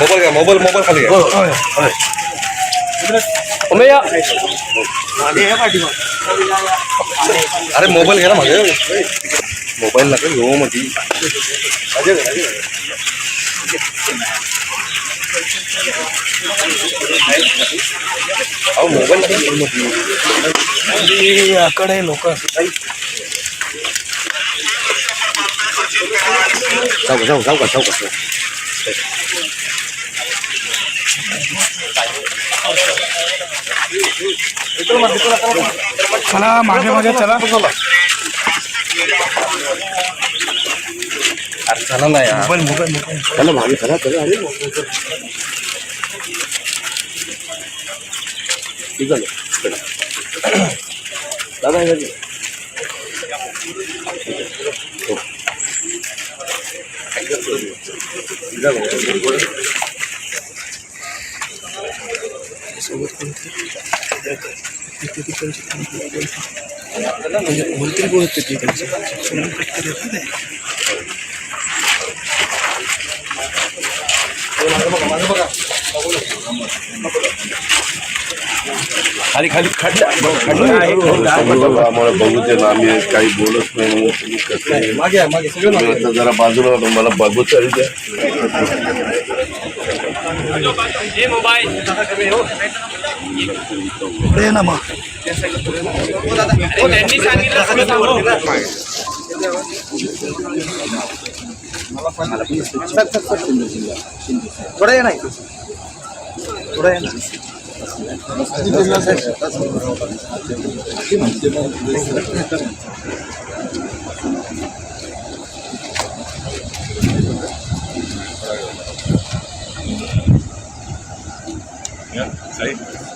Mobile घ्या mobile mobile खाली घ्या अरे मोबाईल घ्या ना माझे मोबाईल नका घेऊ मध्ये अहो मोबाईल नका घेऊ मध्ये याकडे लोक जाऊ जाऊ जाऊ का जाऊ का चला मागे मागे चला अरे चला ना यार मोबाईल मोबाईल मोबाईल चला मागे चला चला अरे ठीक आहे चला. दादा हे घे. हो. जा भाऊ. मंत्री कोण होते ते खाली खाली खाली. आम्हाला बघू दे ना आम्ही काही बोलत नाही म्हणून तुम्ही कसं? मागे आहे, मागे सगळं तुम्ही मागे. आता जरा बाजूला मला बघू तरी द्या. पुढे ये ना मग. थोडं ये नाही थोडं ये ना. Yeah, safe.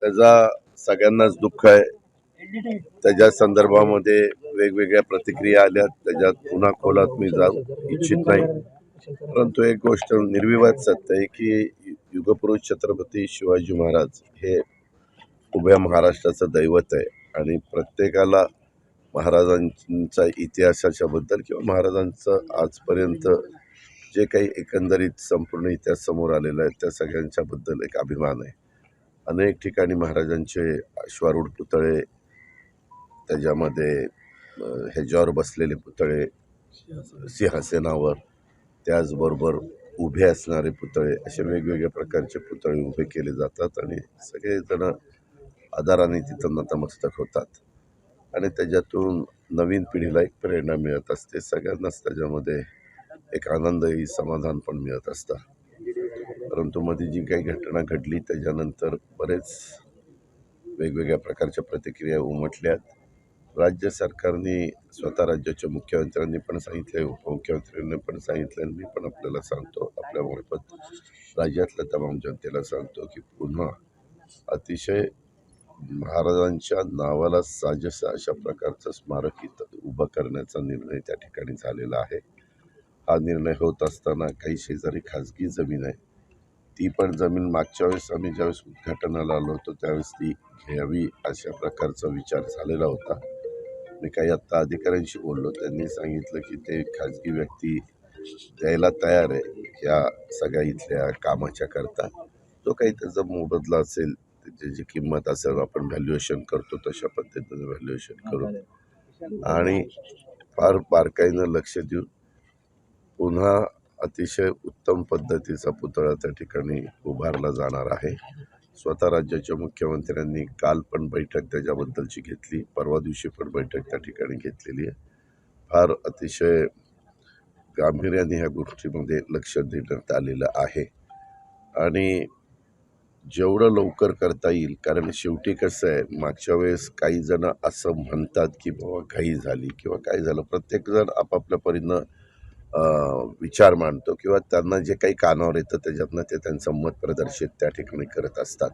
त्याचा सगळ्यांनाच दुःख आहे. त्याच्या संदर्भामध्ये वेगवेगळ्या प्रतिक्रिया आल्या. त्याच्यात पुन्हा खोलात मी जाऊ इच्छित नाही. परंतु एक गोष्ट निर्विवाद सत्य आहे की युगपुरुष छत्रपती शिवाजी महाराज हे उभ्या महाराष्ट्राचं दैवत आहे आणि प्रत्येकाला महाराजांचा इतिहासाच्याबद्दल किंवा महाराजांचं आजपर्यंत जे काही एकंदरीत संपूर्ण इतिहास समोर आलेला आहे त्या सगळ्यांच्याबद्दल एक अभिमान आहे. अनेक ठिकाणी महाराजांचे अश्वारूढ पुतळे त्याच्यामध्ये ह्याच्यावर बसलेले पुतळे सिंहासनावर त्याचबरोबर उभे असणारे पुतळे असे वेगवेगळ्या प्रकारचे पुतळे उभे केले जातात आणि सगळेजण आदाराने तिथं नतमस्तक होतात. आणि त्याच्यातून नवीन पिढीला एक प्रेरणा मिळत असते. सगळ्यांनाच त्याच्यामध्ये एक आनंदही समाधान पण मिळत असतं. परंतु मध्ये जी काही घटना घडली त्याच्यानंतर बरेच वेगवेगळ्या प्रकारच्या प्रतिक्रिया उमटल्यात. राज्य सरकारने स्वतः राज्याच्या मुख्यमंत्र्यांनी पण सांगितलं उपमुख्यमंत्र्यांनी पण सांगितलं आणि मी पण आपल्याला सांगतो आपल्यामार्फत राज्यातल्या तमाम जनतेला सांगतो की पुन्हा अतिशय महाराजांच्या नावाला साजेसं अशा प्रकारचं स्मारक इथं उभं करण्याचा निर्णय त्या ठिकाणी झालेला आहे. हा निर्णय होत असताना काही शेजारी खाजगी जमीन आहे. ती पण जमीन मागच्या वेळेस आम्ही ज्यावेळेस उद्घाटनाला आलो होतो त्यावेळेस ती घ्यावी अशा प्रकारचा विचार झालेला होता. मी काही आत्ता अधिकाऱ्यांशी बोललो. त्यांनी सांगितलं की ते खाजगी व्यक्ती द्यायला तयार आहे. या सगळ्या इथल्या कामाच्या करता. जो काही त्याचा मोबदला असेल त्याची जी किंमत असेल आपण व्हॅल्युएशन करतो तशा पद्धतीनं व्हॅल्युएशन करू. आणि फार बारकाईनं लक्ष देऊन पुन्हा अतिशय उत्तम पद्धतीचा पुतळा त्या ठिकाणी उभारला जाणार आहे. स्वतः राज्याच्या मुख्यमंत्र्यांनी काल पण बैठक त्याच्याबद्दलची घेतली परवा दिवशी पण बैठक त्या ठिकाणी घेतलेली आहे. फार अतिशय गांभीर्याने ह्या गोष्टीमध्ये लक्ष देण्यात आलेलं आहे. आणि जेवढं लवकर करता येईल कारण शेवटी कसं आहे मागच्या वेळेस काही जण असं म्हणतात की बाबा घाई झाली किंवा काय झालं. प्रत्येकजण आपापल्या परीनं विचार मांडतो किंवा त्यांना जे काही कानावर येतं त्याच्यातनं ते त्यांचं मत प्रदर्शित त्या ठिकाणी करत असतात.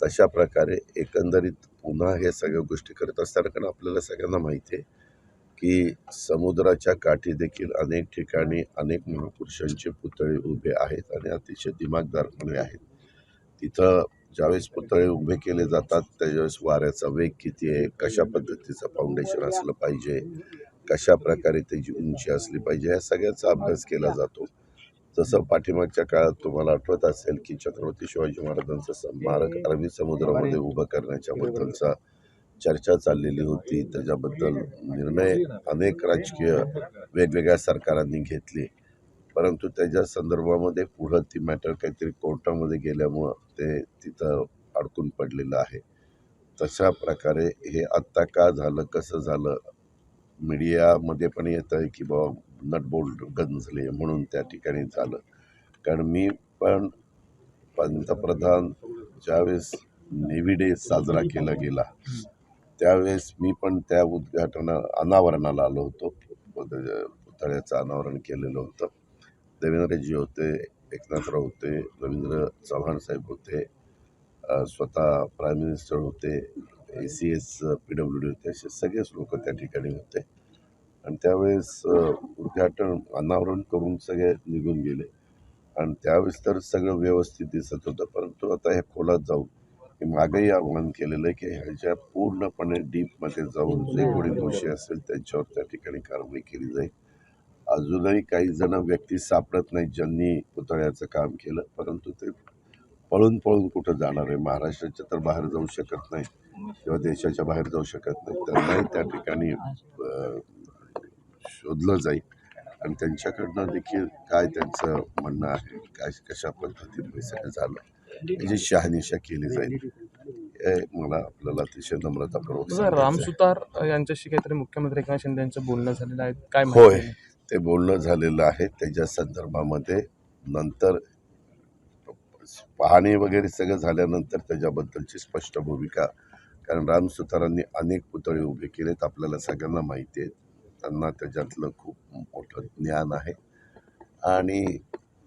तशा प्रकारे एकंदरीत पुन्हा हे सगळ्या गोष्टी करत असताना कारण आपल्याला सगळ्यांना माहिती आहे की समुद्राच्या काठी देखील अनेक ठिकाणी अनेक महापुरुषांचे पुतळे उभे आहेत आणि अतिशय दिमागदारपणे आहेत. तिथं ज्यावेळेस पुतळे उभे केले जातात त्यावेळेस वाऱ्याचा वेग किती आहे कशा पद्धतीचं फाउंडेशन असलं पाहिजे कशा प्रकारे त्याची उंची असली पाहिजे या सगळ्याचा अभ्यास केला जातो. जसं पाठीमागच्या काळात तुम्हाला आठवत असेल की छत्रपती शिवाजी महाराजांचं स्मारक अरबी समुद्रामध्ये उभं करण्याच्या बद्दलचा चर्चा चाललेली होती. त्याच्याबद्दल निर्णय अनेक राजकीय वेगवेगळ्या सरकारांनी घेतले. परंतु त्याच्या संदर्भामध्ये पुढं ती मॅटर काहीतरी कोर्टामध्ये गेल्यामुळं ते तिथं अडकून पडलेलं आहे. तशा प्रकारे हे आत्ता का झालं कसं झालं मीडियामध्ये पण येतं आहे की बाबा नटबोल्ट गंजले म्हणून त्या ठिकाणी झालं. कारण मी पण पंतप्रधान ज्यावेळेस नेव्ही डे साजरा केला गेला त्यावेळेस मी पण त्या उद्घाटना अनावरणाला आलो होतो. पुतळ्याचं अनावरण केलेलं होतं. देवेंद्रजी होते एकनाथराव होते रवींद्र चव्हाण साहेब होते स्वतः प्राईम मिनिस्टर होते A C S P W D होते असे सगळेच लोक त्या ठिकाणी होते. आणि त्यावेळेस उद्घाटन अनावरण करून सगळे निघून गेले. आणि त्यावेळेस तर सगळं व्यवस्थित दिसत होतं परंतु आता ह्या खोलात जाऊन मी मागेही आव्हान केलेलं आहे की ह्याच्या पूर्णपणे डीपमध्ये जाऊन जे कोणी दोषी असेल त्यांच्यावर त्या ठिकाणी कारवाई केली जाईल. अजूनही काही जण व्यक्ती सापडत नाहीत ज्यांनी पुतळ्याचं काम केलं परंतु ते पळून पळून कुठं जाणार आहे? महाराष्ट्राच्या तर बाहेर जाऊ शकत नाही किंवा देशाच्या बाहेर जाऊ शकत नाही. त्यांनाही त्या ठिकाणी शोधलं जाईल. आणि त्यांच्याकडनं देखील काय त्यांचं म्हणणं आहे? काय कशा पद्धतीने हे सगळं झालं? याची शहानिशा केली जाईल. हे मला आपल्याला अतिशय नम्रतापूर्वक राम. सुतार यांच्याशी काहीतरी मुख्यमंत्री एकनाथ शिंदे यांचं बोलणं झालेलं आहे. काय होय? ते बोलणं झालेलं आहे. त्याच्या संदर्भामध्ये नंतर पाहणी वगैरे सगळं झाल्यानंतर त्याच्याबद्दलची स्पष्ट भूमिका कारण राम सुतारांनी अनेक पुतळे उभे केलेत आपल्याला सगळ्यांना माहिती आहे. त्यांना त्याच्यातलं खूप मोठं ज्ञान आहे. आणि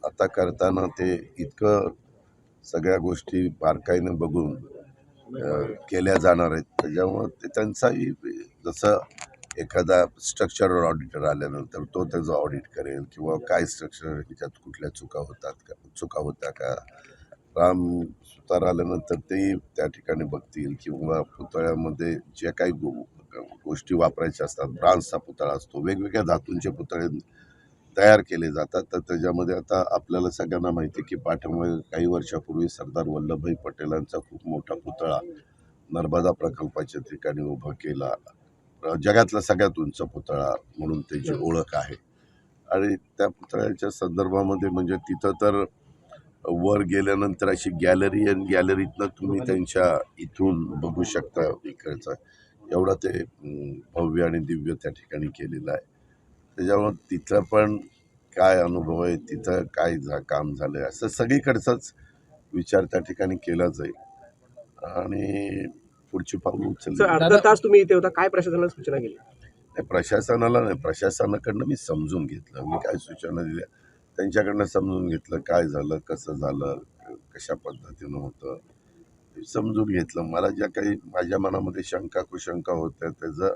आता करताना ते इतकं सगळ्या गोष्टी बारकाईनं बघून केल्या जाणार आहेत. त्याच्यामुळं ते त्यांचाही जसं एखादा स्ट्रक्चरल ऑडिटर आल्यानंतर तो त्याचं ऑडिट करेल किंवा काय स्ट्रक्चर ह्याच्यात कुठल्या चुका होतात का चुका होत्या का? राम सुतार आल्यानंतर ते त्या ठिकाणी बघतील किंवा पुतळ्यामध्ये ज्या काही गो गोष्टी वापरायच्या असतात ब्रान्सचा पुतळा असतो वेगवेगळ्या धातूंचे पुतळे तयार केले जातात. तर त्याच्यामध्ये आता आपल्याला सगळ्यांना माहिती आहे की पाठीमागे काही वर्षापूर्वी सरदार वल्लभभाई पटेलांचा खूप मोठा पुतळा नर्मदा प्रकल्पाच्या ठिकाणी उभा केला. जगातला सगळ्यात उंच पुतळा म्हणून त्याची ओळख आहे. आणि त्या पुतळ्याच्या संदर्भामध्ये म्हणजे तिथं तर वर गेल्यानंतर अशी गॅलरी आणि गॅलरीतनं तुम्ही त्यांच्या इथून बघू शकता इकडचं. एवढं ते भव्य आणि दिव्य त्या ठिकाणी केलेलं आहे. त्याच्यामुळं तिथं पण काय अनुभव आहे तिथं काय झा काम झालं आहे असं सगळीकडचाच विचार त्या ठिकाणी केला जाईल. आणि पुढची पाऊल सर उचलली अर्धा तास तुम्ही इथे होता. काय प्रशासनाला सूचना केली? नाही प्रशासनाला नाही. प्रशासनाकडनं मी समजून घेतलं. मी काय सूचना दिल्या? त्यांच्याकडनं समजून घेतलं. काय झालं? कसं झालं? कशा पद्धतीनं होतं? हे समजून घेतलं. मला ज्या काही माझ्या मनामध्ये शंका कुशंका होत्या त्याचं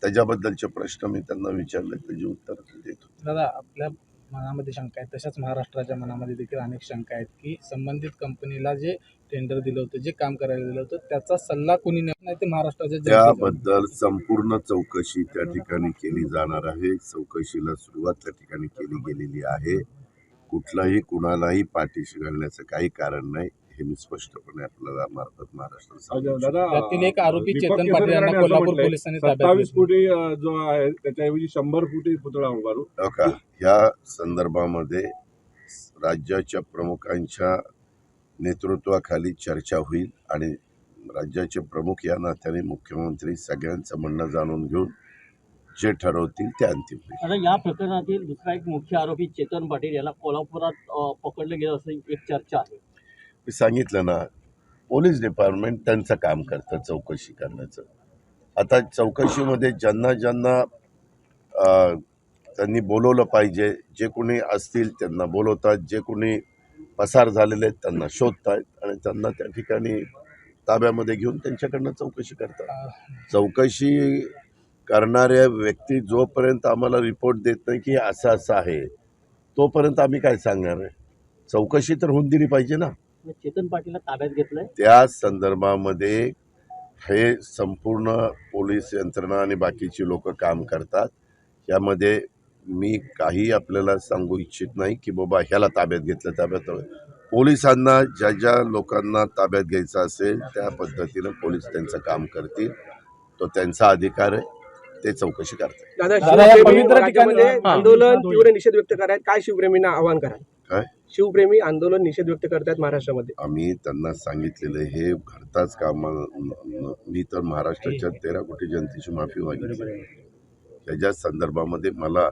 त्याच्याबद्दलचे प्रश्न मी त्यांना विचारले. त्याची उत्तर देत होते. दादा आपल्या मनामध्ये शंका आहेत. तशाच महाराष्ट्राच्या मनामध्ये देखील अनेक शंका आहेत की संबंधित कंपनीला जे टेंडर दिलं होतं जे काम करायला दिलं होतं त्याचा सल्ला कोणी नाही ते महाराष्ट्राच्या त्याबद्दल संपूर्ण चौकशी त्या ठिकाणी केली जाणार आहे. चौकशीला सुरुवात त्या ठिकाणी केली गेलेली आहे. कुठलाही कुणालाही पाठीशी घालण्याचं काही कारण नाही. हे मी स्पष्टपणे आपल्याला मार्फत महाराष्ट्र सांगू शकतो. त्यातील एक आरोपी चेतन पाटील यांना कोल्हापूर पोलिसांनी ताब्यात सत्तावीस घेतलं. फुटी अं, जो आहे त्याच्याऐवजी शंभर फुटी पुतळा उभारू हो का ह्या संदर्भामध्ये राज्याच्या प्रमुखांच्या नेतृत्वाखाली चर्चा होईल आणि राज्याचे प्रमुख या नात्याने मुख्यमंत्री सगळ्यांचं म्हणणं जाणून घेऊन जे ठरवतील ते अंतिम होईल आता या प्रकरणातील दुसरा एक मुख्य आरोपी चेतन पाटील याला कोल्हापुरात पकडलं गेलं असं एक चर्चा आहे मी सांगितलं ना पोलीस डिपार्टमेंट त्यांचं काम करतं चौकशी करण्याचं. आता चौकशीमध्ये ज्यांना ज्यांना त्यांनी बोलवलं पाहिजे जे कोणी असतील त्यांना बोलवतात जे कोणी पसार झालेले आहेत त्यांना शोधतायत आणि त्यांना त्या ठिकाणी ताब्यामध्ये घेऊन त्यांच्याकडनं चौकशी करतात. चौकशी करणाऱ्या व्यक्ती जोपर्यंत आम्हाला रिपोर्ट देत नाही की असं असं आहे तोपर्यंत आम्ही काय सांगणार आहे? चौकशी तर होऊन दिली पाहिजे ना. चेतन पाटीलला ताब्यात घेतलंय? त्या संदर्भामध्ये हे संपूर्ण पोलीस यंत्रणा आणि बाकीची लोक काम करतात. यामध्ये मी काही आपल्याला सांगू इच्छित नाही की बाबा ह्याला ताब्यात घेतलं ताब्यात पोलिसांना ज्या ज्या लोकांना ताब्यात घ्यायचं असेल त्या पद्धतीनं पोलीस त्यांचं काम करतील. तो त्यांचा अधिकार आहे. ते चौकशी करतात. दादा शिवप्रेमी. आंदोलन तीव्र निषेध व्यक्त करायत. काय शिवप्रेमींना आव्हान कराल? काय? शिवप्रेमी आंदोलन निषेध व्यक्त करतायत महाराष्ट्रामध्ये. आम्ही त्यांना सांगितलेलं हे घडताच कामा मी तर महाराष्ट्राच्या तेरा कोटी जनतेची माफी मागितली. त्याच्या संदर्भामध्ये मला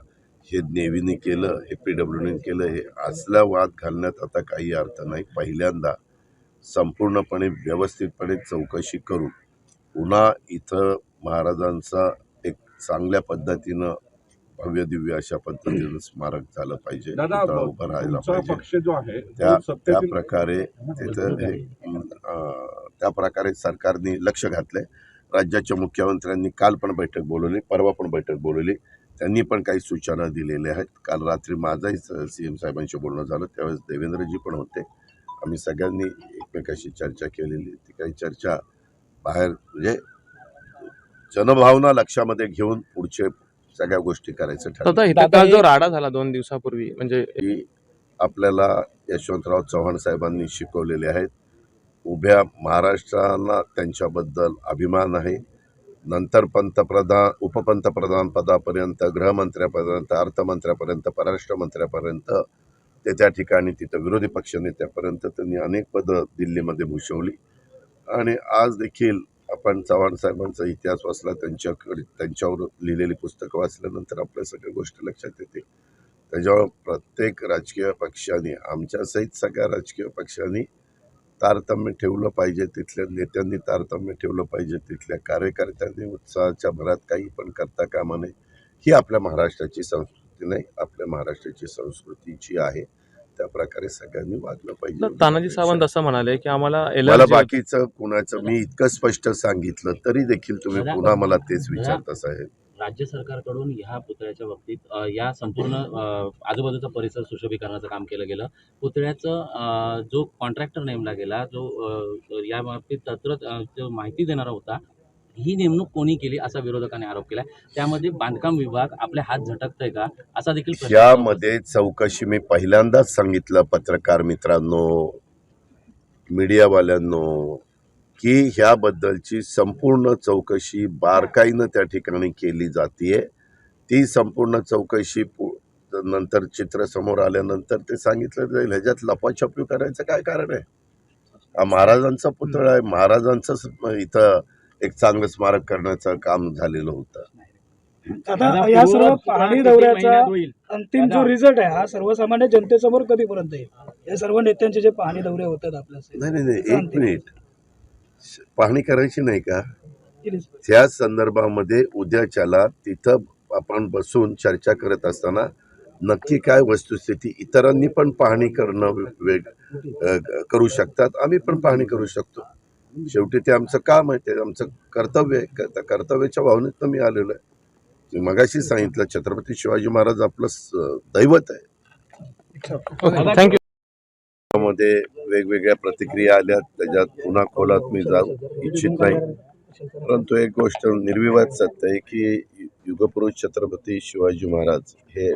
हे नेव्हीने केलं हे पी डब्ल्यूने केलं हे असला वाद घालण्यात आता काही अर्थ नाही. पहिल्यांदा संपूर्णपणे व्यवस्थितपणे चौकशी करून पुन्हा इथं महाराजांचा एक चांगल्या पद्धतीनं भव्य दिव्य अशा पद्धतीनं स्मारक झालं पाहिजे. उभा राहायला पाहिजे. त्या प्रकारे तिथं त्या प्रकारे सरकारने लक्ष घातलंय. राज्याच्या मुख्यमंत्र्यांनी काल पण बैठक बोलवली परवा पण बैठक बोलवली. त्यांनी पण काही सूचना दिलेल्या आहेत. काल रात्री माझाही सी एम साहेबांशी बोलणं झालं. त्यावेळेस देवेंद्रजी पण होते. आम्ही सगळ्यांनी एकमेकाशी चर्चा केलेली. ती काही चर्चा बाहेर म्हणजे जनभावना लक्षामध्ये घेऊन पुढचे सगळ्या गोष्टी करायचं ठरलं. इथे काल जो राडा झाला दोन दिवसापूर्वी म्हणजे आपल्याला यशवंतराव चव्हाण साहेबांनी शिकवलेले आहेत. उभ्या महाराष्ट्राला त्यांच्याबद्दल अभिमान आहे. नंतर पंतप्रधान उपपंतप्रधान पदापर्यंत गृहमंत्र्यापर्यंत अर्थमंत्र्यापर्यंत परराष्ट्र मंत्र्यापर्यंत ते त्या ठिकाणी तिथं विरोधी पक्षनेत्यापर्यंत त्यांनी अनेक पदं दिल्लीमध्ये भूषवली. आणि आज देखील आपण चव्हाण साहेबांचा इतिहास वाचला त्यांच्याकडे त्यांच्यावर लिहिलेली पुस्तकं वाचल्यानंतर आपल्या सगळ्या गोष्टी लक्षात येतील. त्याच्यामुळं प्रत्येक राजकीय पक्षाने आमच्यासहित सगळ्या राजकीय पक्षांनी तारतम्य ठेवलं पाहिजे तिथल्या नेत्यांनी तारतम्य ठेवलं पाहिजे तिथल्या कार्यकर्त्यांनी उत्साहाच्या भरात काही पण करता कामा नये. ही आपल्या महाराष्ट्राची संस्कृती नाही आपल्या महाराष्ट्राची संस्कृतीची आहे त्या प्रकारे सगळ्यांनी वागलं पाहिजे तानाजी सावंत असं म्हणाले की आम्हाला मला एलर्जी बाकीचं कुणाचं मी इतकं स्पष्ट सांगितलं तरी देखील तुम्ही पुन्हा मला तेच विचारता साहेब. राज्य सरकारकडून ह्या पुतळ्याच्या बाबतीत या संपूर्ण आजूबाजूचा परिसर सुशोभीकरणाचं काम केलं गेलं. पुतळ्याचं जो कॉन्ट्रॅक्टर नेमला गेला जो या बाबतीत तत्र जो माहिती देणारा होता ही नेमणूक कोणी केली असा विरोधकांनी आरोप केला त्यामध्ये बांधकाम विभाग आपले हात झटकतोय का? असा देखील यामध्ये चौकशी मी पहिल्यांदाच सांगितलं पत्रकार मित्रांनो मीडियावाल्यांनो की ह्याबद्दलची संपूर्ण चौकशी बारकाईनं त्या ठिकाणी केली जाते ती संपूर्ण चौकशी पु- नंतर चित्र समोर आल्यानंतर ते सांगितलं जाईल. ह्याच्यात लपाछपी करायचं काय कारण आहे? महाराजांचा पुतळा आहे. महाराजांचं इथं एक चांगलं स्मारक करण्याचं काम झालेलं होतं. आता या सर्व पाहणी दौऱ्याचा अंतिम जो रिझल्ट आहे हा सर्वसामान्य जनतेसमोर कधीपर्यंत येईल? या सर्व नेत्यांचे जे पाहणी दौरे होतात आपल्या नाही नाही नाही एक मिनिट. पाहणी करायची नाही का. त्या संदर्भामध्ये उद्याच्याला तिथं आपण बसून चर्चा करत असताना नक्की काय वस्तुस्थिती इतरांनी पण पाहणी करणं वेग करू शकतात आम्ही पण पाहणी करू शकतो. शेवटी ते आमचं काम आहे ते आमचं कर्तव्य आहे. त्या कर्तव्याच्या भावनेतनं मी आलेलो आहे. मी मगाशी सांगितलं छत्रपती शिवाजी महाराज आपलं दैवत आहे. थँक्यू मध्ये वेगवेगळ्या प्रतिक्रिया आल्या त्याच्यात पुन्हा खोलात मी जाऊ इच्छित नाही. परंतु एक गोष्ट निर्विवाद सत्य आहे की युगपुरुष छत्रपती शिवाजी महाराज हे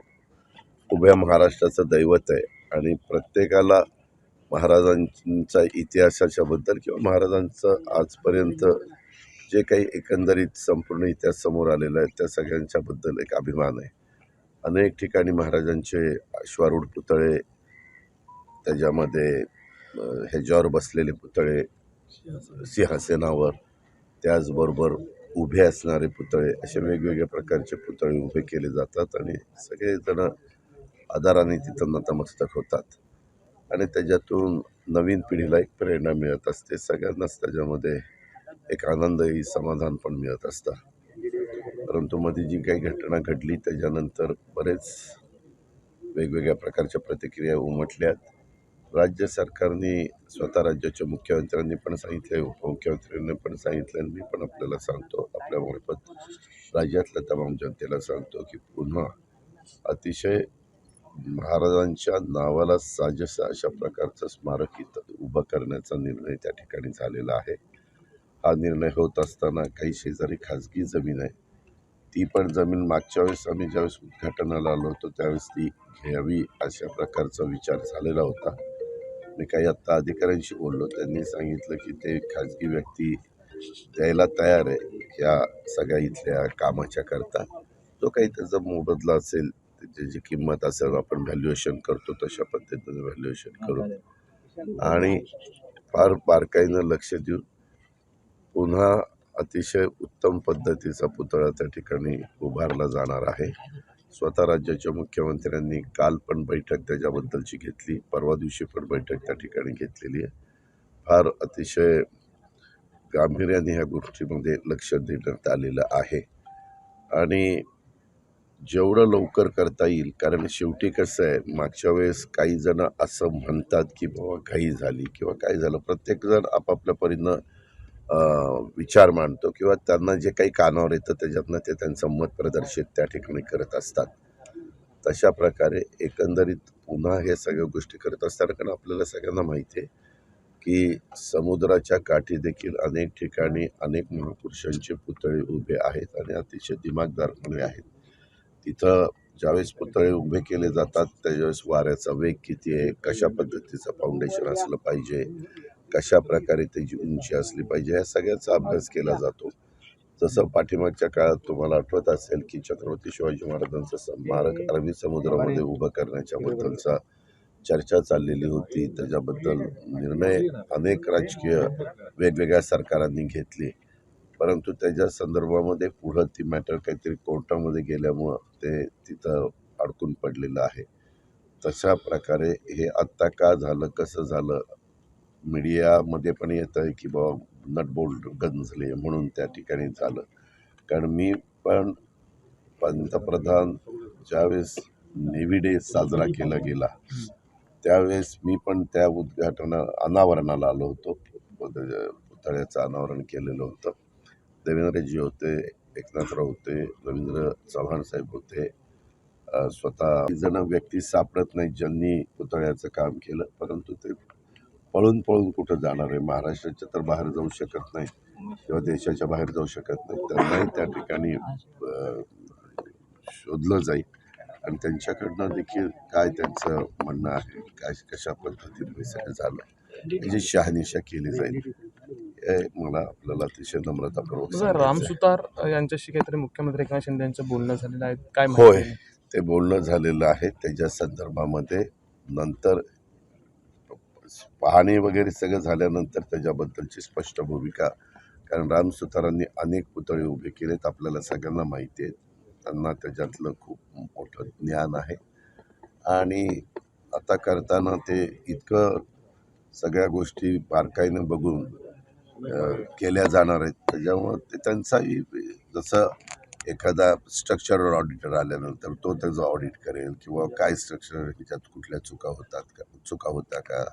उभ्या महाराष्ट्राचं दैवत आहे. आणि प्रत्येकाला महाराजांचा इतिहासाच्याबद्दल किंवा महाराजांचं आजपर्यंत जे काही एकंदरीत संपूर्ण इतिहास समोर आलेला आहे त्या सगळ्यांच्याबद्दल एक अभिमान आहे. अनेक ठिकाणी महाराजांचे अश्वारूढ पुतळे त्याच्यामध्ये ह्याच्यावर बसलेले पुतळे सिंहासनावर त्याचबरोबर उभे असणारे पुतळे असे वेगवेगळ्या प्रकारचे पुतळे उभे केले जातात आणि सगळेजण आदाराने तिथं नतमस्तक होतात. आणि त्याच्यातून नवीन पिढीला एक प्रेरणा मिळत असते. सगळ्यांनाच त्याच्यामध्ये एक आनंदही समाधान पण मिळत असतं. परंतु मध्ये जी काही घटना घडली त्याच्यानंतर बरेच वेगवेगळ्या प्रकारच्या प्रतिक्रिया उमटल्यात. राज्य सरकारने स्वतः राज्याच्या मुख्यमंत्र्यांनी पण सांगितले उपमुख्यमंत्र्यांनी पण सांगितलं आणि मी पण आपल्याला सांगतो आपल्या राज्यातल्या तमाम जनतेला सांगतो की पुन्हा अतिशय महाराजांच्या नावाला साजेसं अशा प्रकारचं स्मारक इथं उभं करण्याचा निर्णय त्या ठिकाणी झालेला आहे. हा निर्णय होत असताना काही शेजारी खाजगी जमीन आहे. ती पण जमीन मागच्या वेळेस आम्ही ज्यावेळेस उद्घाटनाला आलो होतो त्यावेळेस ती घ्यावी अशा प्रकारचा विचार झालेला होता. मी काही आत्ता अधिकाऱ्यांशी बोललो. त्यांनी सांगितलं की ते खाजगी व्यक्ती द्यायला तयार आहे. ह्या सगळ्या इथल्या कामाच्या करता. जो काही त्याचा मोबदला असेल त्याची जी किंमत असेल आपण व्हॅल्युएशन करतो तशा पद्धतीनं व्हॅल्युएशन करू. आणि फार बारकाईनं लक्ष देऊन पुन्हा अतिशय उत्तम पद्धतीचा पुतळा त्या ठिकाणी उभारला जाणार आहे. स्वतः राज्याच्या मुख्यमंत्र्यांनी काल पण बैठक त्याच्याबद्दलची घेतली. परवा दिवशी पण बैठक त्या ठिकाणी घेतलेली आहे. फार अतिशय गांभीर्याने ह्या गोष्टीमध्ये लक्ष देण्यात आलेलं आहे. आणि जेवढं लवकर करता येईल कारण शेवटी कसं आहे मागच्या वेळेस काही जण असं म्हणतात की बाबा घाई झाली किंवा काय झालं. प्रत्येकजण आपापल्या परीनं विचार मांडतो किंवा त्यांना जे काही कानावर येतं त्याच्यातनं ते त्यांचं मत प्रदर्शित त्या ठिकाणी करत असतात. तशा प्रकारे एकंदरीत पुन्हा हे सगळ्या गोष्टी करत असताना कारण आपल्याला सगळ्यांना माहिती आहे की समुद्राच्या काठी देखील अनेक ठिकाणी अनेक महापुरुषांचे पुतळे उभे आहेत आणि अतिशय दिमागदारपणे आहेत. तिथं ज्यावेळेस पुतळे उभे केले जातात त्यावेळेस वाऱ्याचा वेग किती आहे कशा पद्धतीचं फाउंडेशन असलं पाहिजे कशा प्रकारे त्याची उंची असली पाहिजे या सगळ्याचा अभ्यास केला जातो. जसं पाठीमागच्या काळात तुम्हाला आठवत असेल की छत्रपती शिवाजी महाराजांचं स्मारक अरबी समुद्रामध्ये उभं करण्याच्या बद्दलचा चर्चा चाललेली होती. त्याच्याबद्दल निर्णय अनेक राजकीय वेगवेगळ्या सरकारांनी घेतले. परंतु त्याच्या संदर्भामध्ये पुढं ती मॅटर काहीतरी कोर्टामध्ये गेल्यामुळं ते तिथं अडकून पडलेलं आहे. तशा प्रकारे हे आत्ता का झालं कसं झालं मीडियामध्ये पण येतं आहे की बाबा नटबोल्ट गंजले म्हणून त्या ठिकाणी झालं. कारण मी पण पंतप्रधान ज्यावेळेस नेव्ही डे साजरा केला गेला त्यावेळेस मी पण त्या उद्घाटना अनावरणाला आलो होतो. पुतळ्याचं अनावरण केलेलं होतं. देवेंद्रजी होते एकनाथराव होते रवींद्र चव्हाण साहेब होते. स्वतः जण व्यक्ती सापडत नाही ज्यांनी पुतळ्याचं काम केलं परंतु ते पळून पळून कुठं जाणार आहे? महाराष्ट्राच्या तर बाहेर जाऊ शकत नाही किंवा देशाच्या बाहेर जाऊ शकत नाही त्यांनाही त्या ठिकाणी शोधलं जाईल. आणि त्यांच्याकडनं देखील काय त्यांचं म्हणणं आहे? काय कशा पद्धतीने सगळं झालं? याची शहानिशा केली जाईल. मला आपल्याला अतिशय नम्रतापूर्वक बघा सांगायचं आहे. राम सुतार अ, यांच्याशी काहीतरी मुख्यमंत्री एकनाथ शिंदे यांचं बोलणं झालेलं आहे काय होय? ते बोलणं झालेलं आहे त्याच्या संदर्भामध्ये नंतर पाहणी वगैरे सगळं झाल्यानंतर त्याच्याबद्दलची स्पष्ट भूमिका कारण राम सुतारांनी अनेक पुतळे उभे केलेत आपल्याला सगळ्यांना माहिती आहे त्यांना त्याच्यातलं खूप मोठं ज्ञान आहे आणि आता करताना ते इतकं सगळ्या गोष्टी बारकाईनं बघून केल्या जाणार आहेत. त्याच्यामुळं ते त्यांचाही जसं एखादा स्ट्रक्चरल ऑडिटर आल्यानंतर तो त्याचं ऑडिट करेल किंवा काय स्ट्रक्चर ह्याच्यात कुठल्या चुका होतात का चुका होत्या का?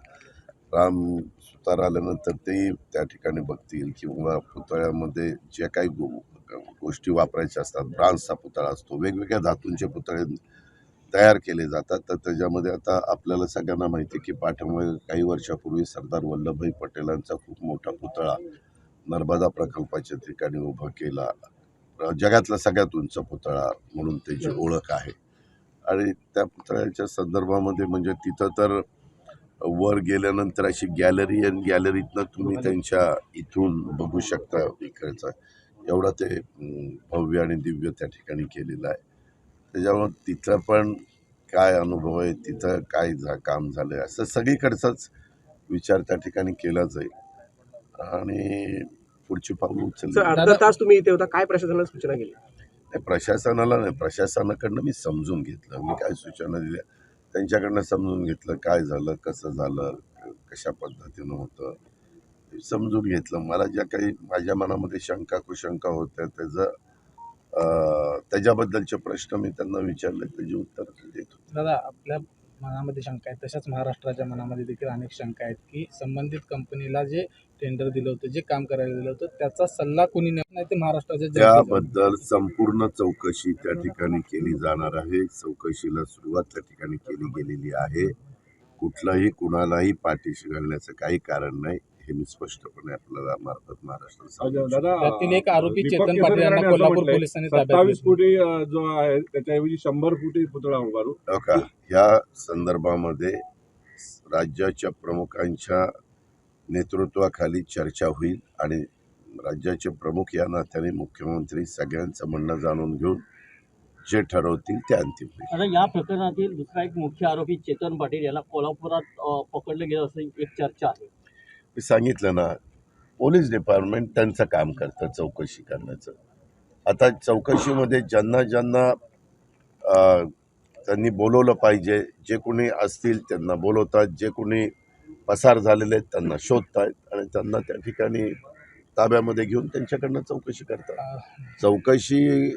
राम सुतार आल्यानंतर ते त्या ठिकाणी बघतील किंवा पुतळ्यामध्ये ज्या काही गो गोष्टी वापरायच्या असतात ब्रान्सचा पुतळा असतो वेगवेगळ्या धातूंचे पुतळे तयार केले जातात. तर त्याच्यामध्ये आता आपल्याला सगळ्यांना माहिती आहे की पाठीमागे काही वर्षापूर्वी सरदार वल्लभभाई पटेलांचा खूप मोठा पुतळा नर्मदा प्रकल्पाच्या ठिकाणी उभा केला. जगातला सगळ्यात उंच पुतळा म्हणून त्याची ओळख आहे. आणि त्या पुतळ्याच्या संदर्भामध्ये म्हणजे तिथं तर वर गेल्यानंतर अशी गॅलरी आणि गॅलरीतनं तुम्ही त्यांच्या इथून बघू शकता इकडचं. एवढं ते भव्य आणि दिव्य त्या ठिकाणी केलेलं आहे. त्याच्यामुळं तिथं पण काय अनुभव आहे तिथं काय झा काम झालं आहे असं सगळीकडचाच विचार त्या ठिकाणी केला जाईल. आणि पुढची पाऊल सर उचलली अर्धा तास तुम्ही इथे होता काय प्रशासनाला सूचना केली? नाही प्रशासनाला नाही प्रशासनाकडनं मी समजून घेतलं. मी काय सूचना दिल्या? त्यांच्याकडनं समजून घेतलं काय झालं कसं झालं कशा पद्धतीनं होतं? समजून घेतलं. मला ज्या काही माझ्या मनामध्ये शंका कुशंका होत्या त्याचं त्याच्याबद्दलचे प्रश्न मी त्यांना विचारले त्याची उत्तर देत होते. दादा आपल्या मनामध्ये शंका आहेत. तशाच महाराष्ट्राच्या मनामध्ये देखील अनेक शंका आहेत की संबंधित कंपनीला जे टेंडर दिलं होतं जे काम करायला दिलं होतं त्याचा सल्ला कोणी नाही ते महाराष्ट्राच्या. त्याबद्दल संपूर्ण चौकशी त्या ठिकाणी केली जाणार आहे. चौकशीला सुरुवात त्या ठिकाणी केली गेलेली आहे. कुठलाही कुणालाही पाठीशी घालण्याचं काही कारण नाही. हे मी स्पष्टपणे आपल्याला मार्फत महाराष्ट्र अच्छा, दादा त्यातील एक आरोपी चेतन पाटील यांना कोल्हापूर पोलिसांनी ताब्यात सत्तावीस. फुटी जो आहे त्याच्याऐवजी शंभर फुटी पुतळा उभारू. का या संदर्भामध्ये राज्याच्या प्रमुखांच्या नेतृत्वाखाली चर्चा होईल आणि राज्याचे प्रमुख या नात्याने मुख्यमंत्री सगळ्यांचं म्हणणं जाणून घेऊन जे ठरवतील ते अंतिम होईल. आता या प्रकरणातील दुसरा एक मुख्य आरोपी चेतन पाटील याला कोल्हापुरात पकडलं गेलं असं एक चर्चा आहे. मी सांगितलं ना पोलीस डिपार्टमेंट त्यांचं काम करतं चौकशी करण्याचं. आता चौकशीमध्ये ज्यांना ज्यांना त्यांनी बोलवलं पाहिजे जे कोणी असतील त्यांना बोलवतात जे कोणी पसार झालेले आहेत त्यांना शोधतायत आणि त्यांना त्या ठिकाणी ताब्यामध्ये घेऊन त्यांच्याकडनं चौकशी करतात. चौकशी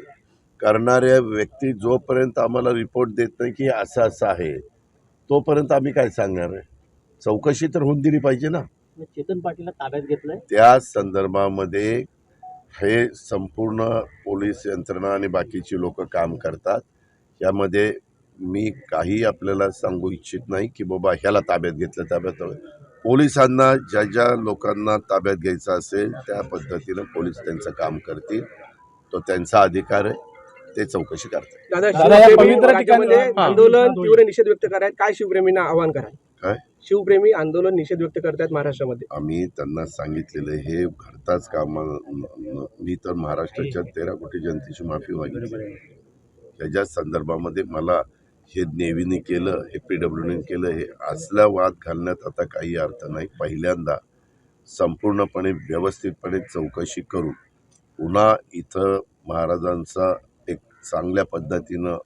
करणाऱ्या व्यक्ती जोपर्यंत आम्हाला रिपोर्ट देत नाही की असं असं आहे तोपर्यंत आम्ही काय सांगणार आहे? चौकशी तर होऊन दिली पाहिजे ना. चेतन पाटीलला ताब्यात घेतलंय? त्या संदर्भामध्ये हे संपूर्ण पोलीस यंत्रणा आणि बाकीची लोक काम करतात. यामध्ये मी काही आपल्याला सांगू इच्छित नाही की बाबा ह्याला ताब्यात घेतलं ताब्यात. पोलिसांना ज्या ज्या लोकांना ताब्यात घ्यायचं असेल त्या पद्धतीनं पोलीस त्यांचं काम करतील. तो त्यांचा अधिकार आहे. ते चौकशी करतात. आंदोलन तीव्र निषेध व्यक्त करायत. काय शिवप्रेमींना आवाहन कराल? काय? शिवप्रेमी आंदोलन निषेध व्यक्त करतायत महाराष्ट्रामध्ये. आम्ही त्यांना सांगितलेलं हे घडताच कामा मी तर महाराष्ट्राच्या तेरा कोटी जनतेची माफी मागितली. त्याच्या संदर्भामध्ये मला हे नेव्हीने केलं हे पी डब्ल्यूने केलं हे असला वाद घालण्यात आता काही अर्थ नाही. पहिल्यांदा संपूर्णपणे व्यवस्थितपणे चौकशी करून पुन्हा इथं महाराजांचा एक चांगल्या पद्धतीनं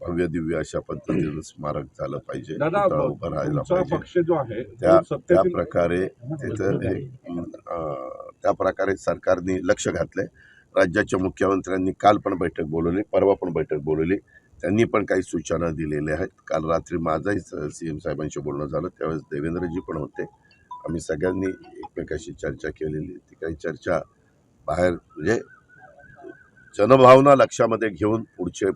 भव्य दिव्य अशा पद्धतीनं स्मारक झालं पाहिजे. पुतळा उभा राहायला पाहिजे. त्या त्या प्रकारे तिथं त्या प्रकारे सरकारने लक्ष घातलंय. राज्याच्या मुख्यमंत्र्यांनी काल पण बैठक बोलवली परवा पण बैठक बोलवली. त्यांनी पण काही सूचना दिलेल्या आहेत. काल रात्री माझाही सी एम साहेबांशी बोलणं झालं. त्यावेळेस देवेंद्रजी पण होते. आम्ही सगळ्यांनी एकमेकाशी चर्चा केलेली. ती काही चर्चा बाहेर म्हणजे जनभावना लक्षामध्ये घेऊन पुढचे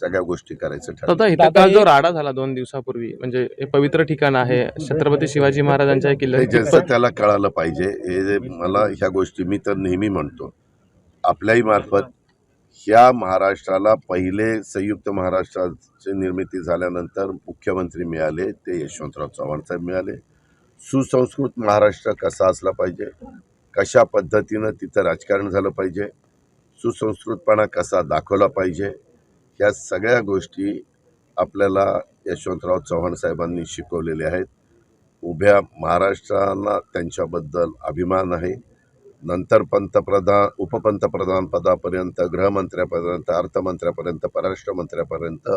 सगळ्या गोष्टी करायचं ठरलं. दादा इथे दादा, काल जो राडा झाला दोन दिवसापूर्वी म्हणजे हे पवित्र ठिकाण आहे छत्रपती शिवाजी महाराजांच्या हे किल्ल्यात जसं त्याला कळालं पाहिजे हे जे मला ह्या गोष्टी मी तर नेहमी म्हणतो आपल्याही मार्फत ह्या महाराष्ट्राला पहिले संयुक्त महाराष्ट्राची निर्मिती झाल्यानंतर मुख्यमंत्री मिळाले ते यशवंतराव चव्हाण साहेब मिळाले. सुसंस्कृत महाराष्ट्र कसा असला पाहिजे कशा पद्धतीनं तिथं राजकारण झालं पाहिजे सुसंस्कृतपणा कसा दाखवला पाहिजे या सगळ्या गोष्टी आपल्याला यशवंतराव चव्हाण साहेबांनी शिकवलेल्या आहेत. उभ्या महाराष्ट्राला त्यांच्याबद्दल अभिमान आहे. नंतर पंतप्रधान उपपंतप्रधान पदापर्यंत गृहमंत्र्यापर्यंत अर्थमंत्र्यापर्यंत परराष्ट्र मंत्र्यापर्यंत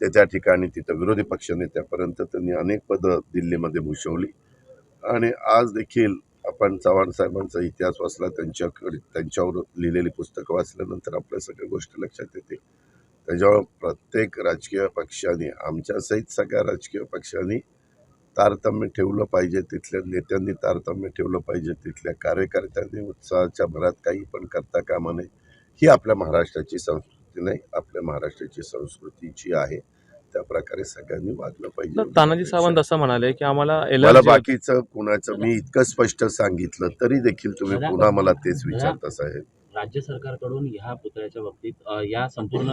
ते त्या ठिकाणी तिथं विरोधी पक्षनेत्यापर्यंत त्यांनी अनेक पदं दिल्लीमध्ये भूषवली. आणि आज देखील आपण चव्हाण साहेबांचा इतिहास वाचला त्यांच्याकडे त्यांच्यावर लिहिलेली पुस्तकं वाचल्यानंतर आपल्या सगळ्या गोष्टी लक्षात येते त्याच्यावर प्रत्येक राजकीय पक्षाने आमच्यासहित सगळ्या राजकीय पक्षांनी तारतम्य ठेवलं पाहिजे तिथल्या नेत्यांनी तारतम्य ठेवलं पाहिजे तिथल्या कार्यकर्त्यांनी उत्साहाच्या भरात काही पण करता कामा नये. ही आपल्या महाराष्ट्राची संस्कृती नाही आपल्या महाराष्ट्राची संस्कृतीची आहे त्या प्रकारे सगळ्यांनी वागलं पाहिजे. तानाजी सावंत असं म्हणाले की आम्हाला मला बाकीचं कुणाचं मी इतकं स्पष्ट सांगितलं तरी देखील तुम्ही पुन्हा मला तेच. विचारता साहेब. राज्य सरकारकडून ह्या पुतळ्याच्या बाबतीत या संपूर्ण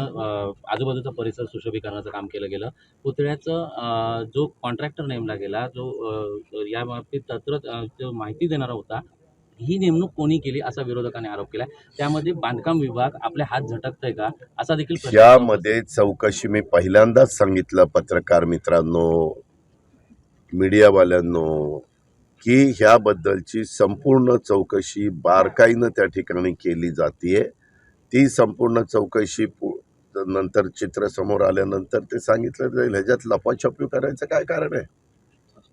आजूबाजूचा परिसर सुशोभीकरणाचं काम केलं गेलं. पुतळ्याचं जो कॉन्ट्रॅक्टर नेमला गेला जो या बाबतीत तत्र जो माहिती देणारा होता ही नेमणूक कोणी केली असा विरोधकांनी आरोप केला त्यामध्ये बांधकाम विभाग आपले हात झटकतंय का असा देखील यामध्ये चौकशी मी पहिल्यांदाच सांगितलं पत्रकार मित्रांनो मीडियावाल्यांनो की ह्याबद्दलची संपूर्ण चौकशी बारकाईनं त्या ठिकाणी केली जातीये. ती संपूर्ण चौकशी पु- नंतर चित्र समोर आल्यानंतर ते सांगितलं जाईल. ह्याच्यात लपाछपी करायचं काय कारण आहे?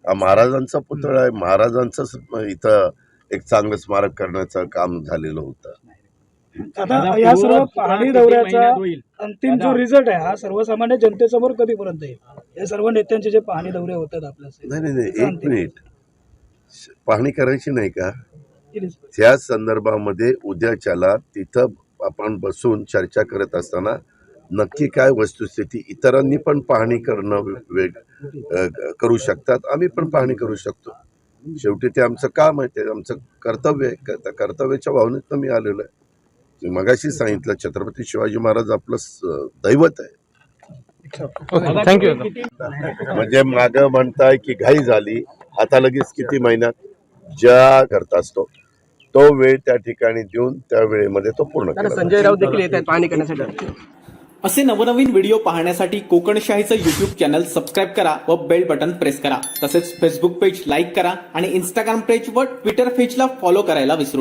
हा महाराजांचा पुतळा आहे. महाराजांचंच इथं एक चांगलं स्मारक करण्याचं काम झालेलं होतं. या सर्व पाहणी दौऱ्याचा अंतिम जो रिझल्ट आहे हा सर्वसामान्य जनतेसमोर कधीपर्यंत येईल? या सर्व नेत्यांचे जे पाहणी दौरे होतात आपल्या नाही नाही नाही एक मिनिट. पाहणी करायची नाही का. त्या संदर्भामध्ये उद्याच्याला तिथं आपण बसून चर्चा करत असताना नक्की काय वस्तुस्थिती इतरांनी पण पाहणी करणं वेग करू शकतात. आम्ही पण पाहणी करू शकतो. शेवटी ते आमचं काम आहे ते आमचं कर्तव्य आहे. त्या कर्तव्याच्या भावनेतनं मी आलेलो आहे. मगाशी सांगितलं छत्रपती शिवाजी महाराज आपलं दैवत आहे. थँक्यू म्हणजे माग म्हणताय की घाई झाली. आता लगेच किती महिन्यात? ज्या करता असतो तो वेळ त्या ठिकाणी देऊन त्या वेळेमध्ये तो पूर्ण केला संजय राऊत देखील येत आहेत पाहणी करण्यासाठी. असे नवनवीन व्हिडिओ पाहण्यासाठी कोकणशाहीचं युट्यूब चॅनल सबस्क्राईब करा व बेल बटन प्रेस करा. तसेच फेसबुक पेज लाईक करा आणि इंस्टाग्राम पेज व ट्विटर पेजला फॉलो करायला विसरू नका.